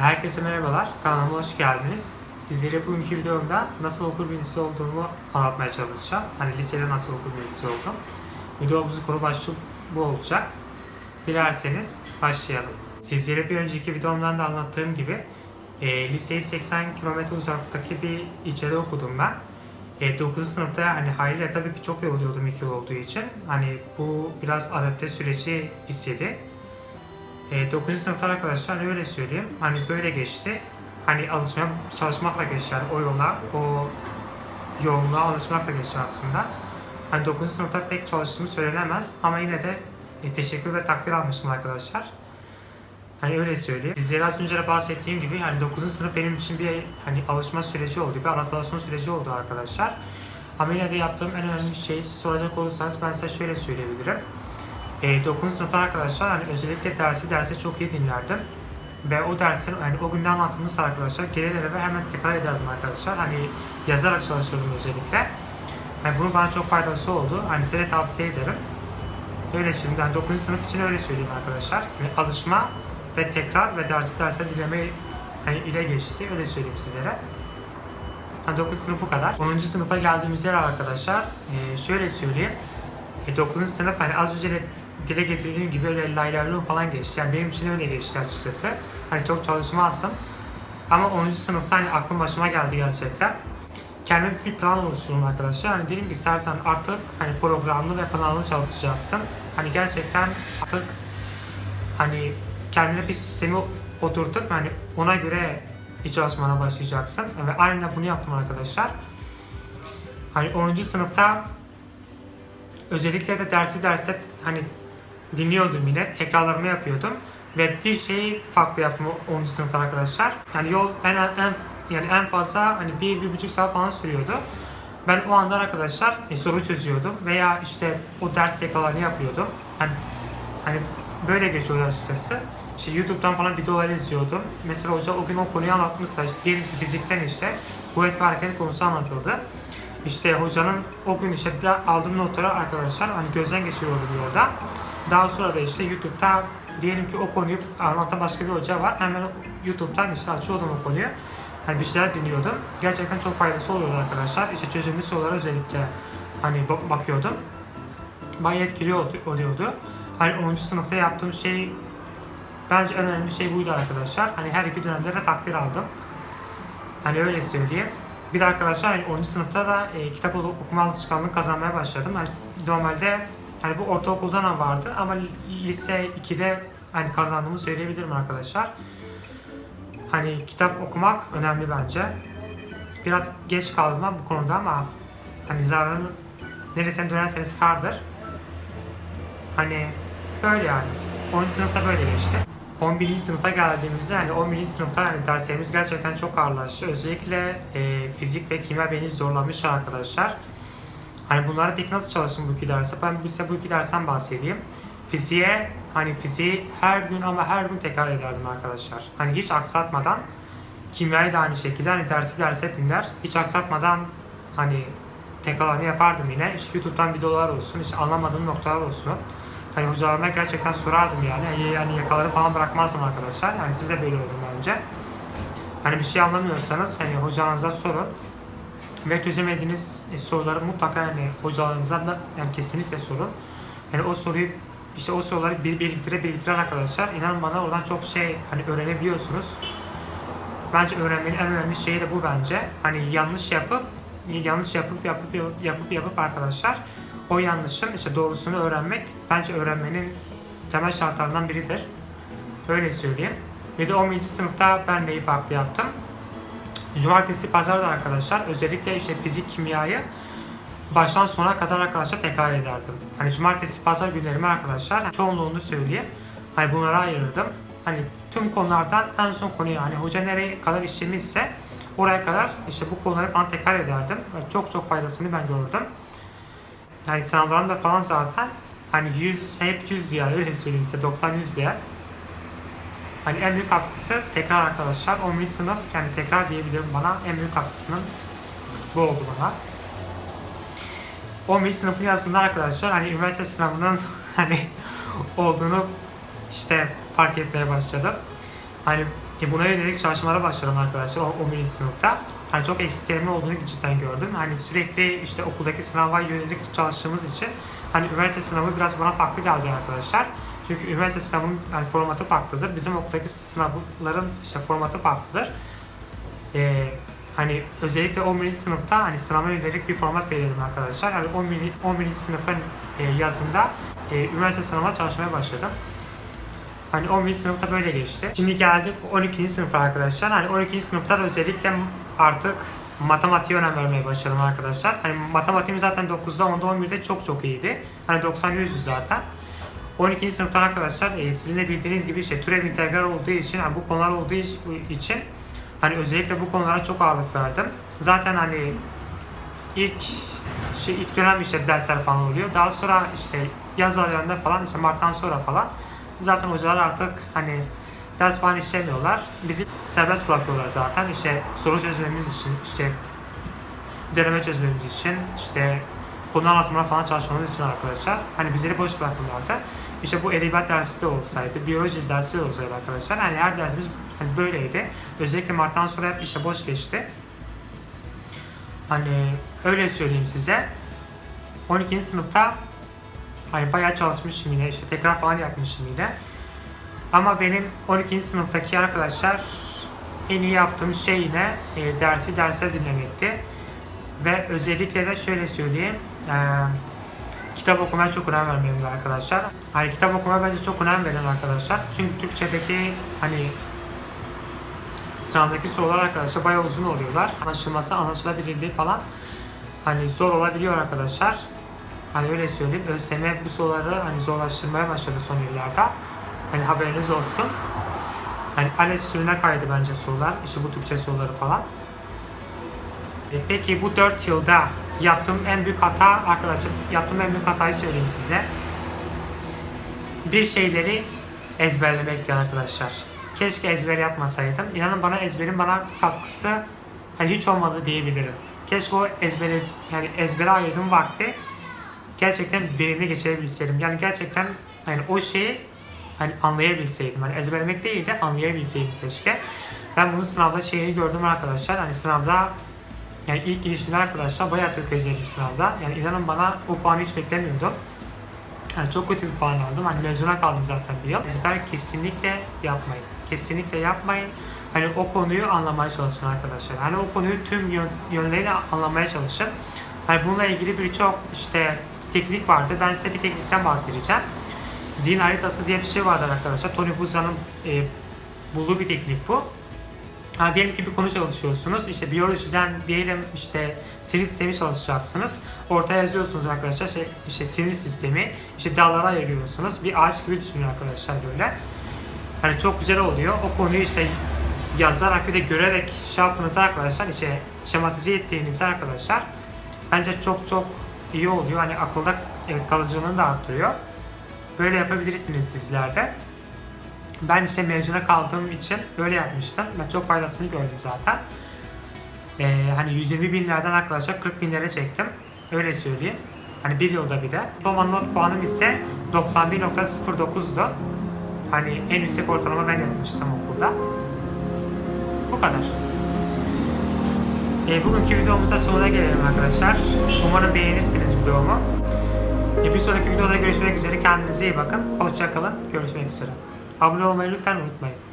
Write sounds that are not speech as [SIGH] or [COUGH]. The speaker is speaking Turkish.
Herkese merhabalar, kanalıma hoş geldiniz. Sizlere bugünkü videomda nasıl okur birisi olduğumu anlatmaya çalışacağım. Hani lisede nasıl okur birisi oldum. Videomuzun konu başlığı bu olacak. Dilerseniz başlayalım. Sizlere bir önceki videomdan da anlattığım gibi e, liseyi 80 km uzaklıktaki bir ilçede okudum ben. E, 9. sınıfta hani haliyle tabii ki çok yoruluyordum 2 yıl olduğu için. Hani bu biraz adapte süreci istedi. E, 9. sınıfta arkadaşlar öyle söyleyeyim. Hani böyle geçti. Hani alışmaya çalışmakla geçti yani o yola, o yoğunluğa alışmakla geçti aslında. Hani 9. sınıfta pek çalıştığımı söylenemez ama yine de e, teşekkür ve takdir almıştım arkadaşlar. Hani öyle söyleyeyim. Sizlere az önce de bahsettiğim gibi hani 9. sınıf benim için bir hani alışma süreci oldu, bir adaptasyon süreci oldu arkadaşlar. Ama yine de yaptığım en önemli şey soracak olursanız ben size şöyle söyleyebilirim. E, 9. sınıfta arkadaşlar hani özellikle dersi dersi çok iyi dinlerdim. Ve o dersin hani o günde anlattığımız arkadaşlar geri ve hemen tekrar ederdim arkadaşlar. Hani yazarak çalışıyordum özellikle. Yani bunun bana çok faydası oldu. Hani size de tavsiye ederim. Öyle söyleyeyim. Yani 9. sınıf için öyle söyleyeyim arkadaşlar. Yani alışma ve tekrar ve dersi derse dinleme hani ile geçti. Öyle söyleyeyim sizlere. Yani 9. sınıf bu kadar. 10. sınıfa geldiğimiz yer arkadaşlar. e, şöyle söyleyeyim. E, 9. sınıf hani az önce dile getirdiğim gibi öyle laylarlığım falan geçti. Yani benim için öyle geçti açıkçası. Hani çok çalışmazdım. Ama 10. sınıfta hani aklım başıma geldi gerçekten. Kendime bir plan oluşturdum arkadaşlar. Hani dedim ki Sertan artık hani programlı ve planlı çalışacaksın. Hani gerçekten artık hani kendine bir sistemi oturtup hani ona göre çalışmana başlayacaksın. Ve aynen bunu yaptım arkadaşlar. Hani 10. sınıfta özellikle de dersi derse hani dinliyordum yine. Tekrarlarımı yapıyordum. Ve bir şeyi farklı yaptım 10. sınıfta arkadaşlar. Yani yol en, en yani en fazla hani bir, bir buçuk saat falan sürüyordu. Ben o anda arkadaşlar e, soru çözüyordum veya işte o ders tekrarlarını yapıyordum. Hani, hani böyle geçiyordu açıkçası. İşte YouTube'dan falan videolar izliyordum. Mesela hoca o gün o konuyu anlatmışsa işte diyelim ki fizikten işte kuvvet ve hareket konusu anlatıldı. İşte hocanın o gün işte aldığım notları arkadaşlar hani gözden geçiriyordum orada. Daha sonra da işte YouTube'da diyelim ki o konuyu anlatan başka bir hoca var. Hemen YouTube'dan işte açıyordum o konuyu. Hani bir şeyler dinliyordum. Gerçekten çok faydası oluyordu arkadaşlar. İşte çözümlü sorulara özellikle hani bak- bakıyordum. Bayağı etkili oluyordu. Hani 10. sınıfta yaptığım şey bence en önemli şey buydu arkadaşlar. Hani her iki dönemde de takdir aldım. Hani öyle söyleyeyim. Bir de arkadaşlar hani 10. sınıfta da e, kitap oku- okuma alışkanlığı kazanmaya başladım. Hani normalde hani bu ortaokuldan da vardı ama lise 2'de hani kazandığımı söyleyebilirim arkadaşlar. Hani kitap okumak önemli bence. Biraz geç kaldım bu konuda ama hani zararın neresine dönerseniz kardır. Hani böyle yani. 10. sınıfta böyle geçti. 11. sınıfa geldiğimizde yani 11. sınıfta yani derslerimiz gerçekten çok ağırlaştı. Özellikle e, fizik ve kimya beni zorlamış arkadaşlar. Hani bunları peki nasıl çalıştım bu iki derse? Ben size bu iki dersten bahsedeyim. Fiziğe hani fiziği her gün ama her gün tekrar ederdim arkadaşlar. Hani hiç aksatmadan kimyayı da aynı şekilde hani dersi derse dinler. Hiç aksatmadan hani tekrarını yapardım yine. İşte YouTube'dan videolar olsun, işte anlamadığım noktalar olsun. Hani hocalarıma gerçekten sorardım yani. Yani, yani yakaları falan bırakmazdım arkadaşlar. Yani siz de böyle olun bence. Hani bir şey anlamıyorsanız hani hocanıza sorun. Ve çözemediğiniz e, soruları mutlaka yani hocalarınıza da yani kesinlikle sorun. Yani o soruyu işte o soruları bir biriktire biriktire arkadaşlar. İnanın bana oradan çok şey hani öğrenebiliyorsunuz. Bence öğrenmenin en önemli şeyi de bu bence. Hani yanlış yapıp yanlış yapıp yapıp yapıp yapıp arkadaşlar o yanlışın işte doğrusunu öğrenmek bence öğrenmenin temel şartlarından biridir. Öyle söyleyeyim. Bir de 11. sınıfta ben neyi farklı yaptım? Cumartesi, pazar da arkadaşlar özellikle işte fizik, kimyayı baştan sona kadar arkadaşlar tekrar ederdim. Hani cumartesi, pazar günlerimi arkadaşlar çoğunluğunu söyleyeyim. Hani bunlara ayırırdım. Hani tüm konulardan en son konuyu hani hoca nereye kadar işlemişse oraya kadar işte bu konuları falan tekrar ederdim. Çok çok faydasını ben gördüm. Yani sınavlarımda falan zaten hani 100 hep 100 diye öyle söyleyeyim size 90 100 diye. Hani en büyük katkısı tekrar arkadaşlar 11. sınıf yani tekrar diyebilirim bana en büyük katkısının bu oldu bana. 11. sınıfın yazında arkadaşlar hani üniversite sınavının [LAUGHS] hani olduğunu işte fark etmeye başladım. Hani E buna yönelik çalışmalara başladım arkadaşlar o 11. sınıfta. Hani çok eksiklerim olduğunu cidden gördüm. Hani sürekli işte okuldaki sınava yönelik çalıştığımız için hani üniversite sınavı biraz bana farklı geldi arkadaşlar. Çünkü üniversite sınavının hani formatı farklıdır. Bizim okuldaki sınavların işte formatı farklıdır. Ee, hani özellikle 11. sınıfta hani sınava yönelik bir format belirledim arkadaşlar. Yani 11. 11. sınıfın e, yazında e, üniversite sınavına çalışmaya başladım. Hani 11. sınıfta böyle geçti. Şimdi geldik 12. sınıfa arkadaşlar. Hani 12. sınıfta da özellikle artık matematiğe önem vermeye başladım arkadaşlar. Hani matematiğim zaten 9'da 10'da 11'de çok çok iyiydi. Hani 90 100'dü zaten. 12. sınıfta arkadaşlar e, sizin de bildiğiniz gibi işte türev integral olduğu için hani bu konular olduğu için hani özellikle bu konulara çok ağırlık verdim. Zaten hani ilk şey ilk dönem işte dersler falan oluyor. Daha sonra işte yaz aylarında falan işte Mart'tan sonra falan zaten hocalar artık hani ders falan işlemiyorlar. Bizi serbest bırakıyorlar zaten. İşte soru çözmemiz için, işte deneme çözmemiz için, işte konu anlatımına falan çalışmamız için arkadaşlar. Hani bizleri boş bırakıyorlardı. İşte bu edebiyat dersi de olsaydı, biyoloji dersi de olsaydı arkadaşlar. Hani her dersimiz hani böyleydi. Özellikle Mart'tan sonra hep işte boş geçti. Hani öyle söyleyeyim size. 12. sınıfta hani bayağı çalışmışım yine. işte tekrar falan yapmışım yine. Ama benim 12. sınıftaki arkadaşlar en iyi yaptığım şey yine e, dersi derse dinlemekti. Ve özellikle de şöyle söyleyeyim. E, kitap okumaya çok önem vermeliyiz arkadaşlar. Hani kitap okumaya bence çok önem verin arkadaşlar. Çünkü Türkçedeki hani sınavdaki sorular arkadaşlar bayağı uzun oluyorlar. Anlaşılması, anlaşılabilirliği falan hani zor olabiliyor arkadaşlar. Hani öyle söyleyeyim. ÖSYM bu soruları hani zorlaştırmaya başladı son yıllarda. Hani haberiniz olsun. Hani ALES türüne kaydı bence sorular. İşte bu Türkçe soruları falan. E, Peki bu 4 yılda yaptığım en büyük hata arkadaşlar yaptığım en büyük hatayı söyleyeyim size. Bir şeyleri ezberlemekti arkadaşlar. Keşke ezber yapmasaydım. İnanın bana ezberin bana katkısı hani hiç olmadı diyebilirim. Keşke o ezberi yani ezbere ayırdığım vakti gerçekten verimli geçirebilseydim. Yani gerçekten hani o şeyi hani anlayabilseydim. Hani ezberlemek değil de anlayabilseydim keşke. Ben bunu sınavda şeyi gördüm arkadaşlar. Hani sınavda yani ilk girişimde arkadaşlar bayağı tökezledim sınavda. Yani inanın bana o puanı hiç beklemiyordum. Yani çok kötü bir puan aldım. Hani mezuna kaldım zaten bir yıl. Ezber kesinlikle yapmayın. Kesinlikle yapmayın. Hani o konuyu anlamaya çalışın arkadaşlar. Hani o konuyu tüm yön, yönleriyle anlamaya çalışın. Hani bununla ilgili birçok işte teknik vardı. Ben size bir teknikten bahsedeceğim. Zihin haritası diye bir şey vardır arkadaşlar. Tony Buzan'ın e, bulduğu bir teknik bu. Ha, diyelim ki bir konu çalışıyorsunuz. İşte biyolojiden diyelim işte sinir sistemi çalışacaksınız. Ortaya yazıyorsunuz arkadaşlar. Şey, işte sinir sistemi. işte dallara ayırıyorsunuz. Bir ağaç gibi düşünün arkadaşlar böyle. Hani çok güzel oluyor. O konuyu işte yazarak bir de görerek şey yaptığınızda arkadaşlar işte şematize ettiğinizde arkadaşlar bence çok çok iyi oluyor. Hani akılda kalıcılığını da arttırıyor. Böyle yapabilirsiniz sizler de. Ben işte mezuna kaldığım için öyle yapmıştım. Ben çok faydasını gördüm zaten. Ee, hani 120 binlerden arkadaşlar 40 binlere çektim. Öyle söyleyeyim. Hani bir yılda bir de. Diploma not puanım ise 91.09'du. Hani en yüksek ortalama ben yapmıştım okulda. Bu kadar. E, bugünkü videomuzda sonuna gelelim arkadaşlar. Umarım beğenirsiniz videomu. E, bir sonraki videoda görüşmek üzere. Kendinize iyi bakın. Hoşçakalın. Görüşmek üzere. Abone olmayı lütfen unutmayın.